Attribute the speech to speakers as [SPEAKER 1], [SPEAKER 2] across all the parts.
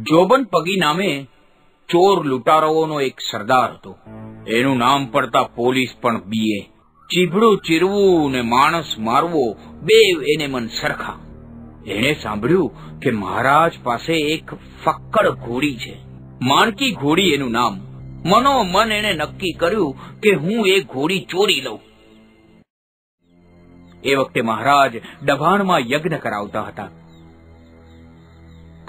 [SPEAKER 1] જોબન પગી નામે ચોર લૂંટારાઓનો એક સરદાર હતો. એનું નામ પડતા પોલીસ પણ બીએ. ચીભડું ચીરવું ને માણસ મારવો બે એને મન સરખા. એણે સાંભળ્યું કે મહારાજ પાસે એક ફક્કડ ઘોડી છે. માણકી ઘોડી એનું નામ. મનો મન એણે નક્કી કર્યું કે હું એ ઘોડી ચોરી લઉં. એ વખતે મહારાજ દભાણમાં યજ્ઞ કરાવતા હતા.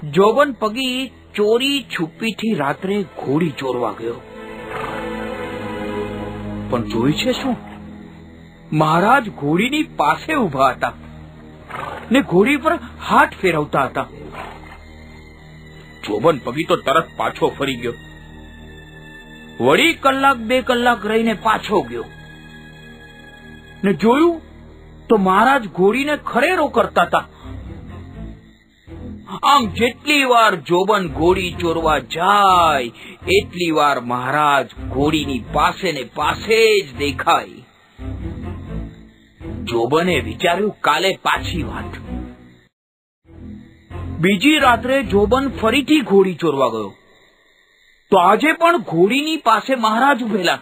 [SPEAKER 1] જોબન પગી ચોરી છુપીથી રાત્રે ઘોડી ચોરવા ગયો. પણ જોઈ છે શું? મહારાજ ઘોડીની પાસે ઊભા હતા ને ઘોડી પર હાથ ફેરવતા હતા. જોબન પગી તો તરત પાછો ફરી ગયો. વળી કલાક બે કલાક રહીને પાછો ગયો. ને જોયું તો મહારાજ ઘોડીને ખરેરો કરતા હતા. આમ જેટલી વાર જોબન ઘોડી ચોરવા જાય, એટલી વાર મહારાજ ઘોડીની પાસે ને પાસે જ દેખાય. જોબને વિચાર્યું, કાલે પાછી વાત. બીજી રાત્રે જોબન ફરીથી ઘોડી ચોરવા ગયો. તો આજે પણ ઘોડીની પાસે મહારાજ ઉભેલા.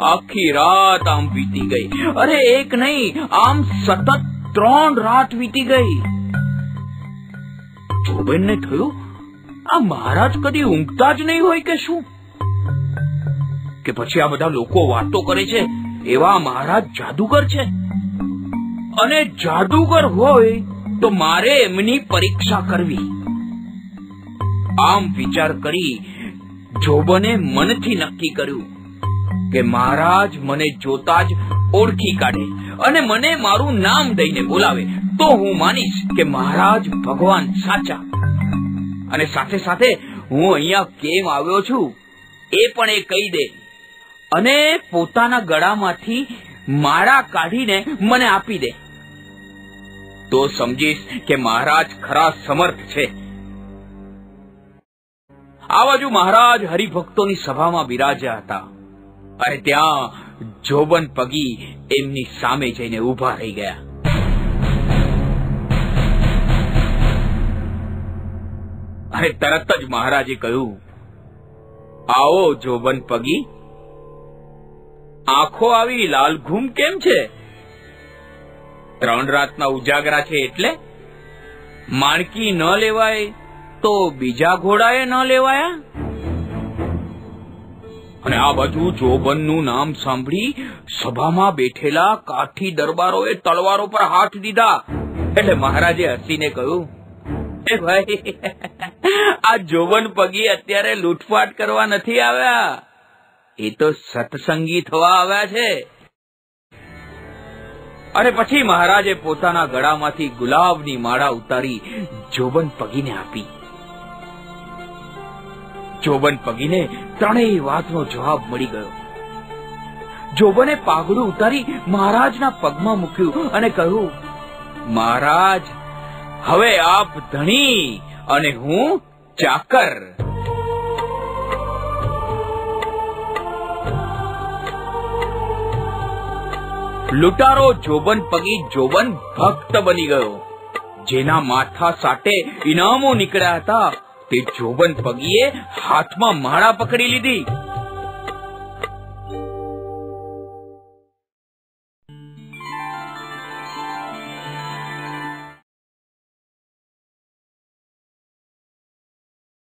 [SPEAKER 1] આખી રાત આમ વીતી ગઈ. અરે, એક નહીં, આમ સતત ત્રણ રાત વીતી ગઈ. જોબનને થયું? આ મહારાજ કદી ઊંઘતા જ નહીં હોય કે શું? કે પછી આ બધા લોકો વાતો કરે છે, એવા મહારાજ જાદુગર છે? અને જાદુગર હોય તો મારે એમની પરીક્ષા કરવી. આમ વિચાર કરી જોબને મનથી નક્કી કર્યું કે મહારાજ મને જોતા જ ઓળખી કાઢે અને મને મારું નામ દઈને બોલાવે. તો હું માનીશ કે મહારાજ ભગવાન સાચા. અને સાથે સાથે હું અહીંયા કેમ આવ્યો છું, એ પણ એ કહી દે. અને પોતાના ગળામાંથી માળા કાઢીને મને આપી દે. તો સમજીશ કે મહારાજ ખરા સમર્થ છે. આ બાજુ મહારાજ હરિભક્તોની સભામાં બિરાજ્યા હતા. અને ત્યાં જોબન પગી એમની સામે જઈને ઊભા રહી ગયા. અને તરત જ મહારાજે કહ્યું, આવો જોબન પગી, આંખો આવી લાલઘૂમ કેમ છે? ત્રણ રાતના ઉજાગરા છે એટલે માણકી ન લેવાય તો બીજા ઘોડાએ ન લેવાયા? અને આ બાજુ જોબનનું નામ સાંભળી સભામાં બેઠેલા કાઠી દરબારોએ તલવારો પર હાથ દીધા. એટલે મહારાજે હસીને કહ્યું ભાઈ, આ જોબન પગી અત્યારે લૂંટફાટ કરવા નથી આવ્યા. એ તો સત્સંગી થવા આવ્યા છે. અને પછી મહારાજે પોતાના ગળામાંથી ગુલાબની માળા ઉતારી જોબન પગીને આપી. જોબન પગીને ત્રણેય વાતનો જવાબ મળી ગયો. જોબને પાઘડું ઉતારી મહારાજના પગમાં મૂક્યું અને કહ્યું, મહારાજ હવે આપ ધણી અને હું ચાકર. લૂંટારો જોબન પગી જોબન ભક્ત બની ગયો. જેના માથા સાટે ઇનામો નીકળ્યા હતા, તે જોબન પગીએ હાથમાં માળા પકડી લીધી.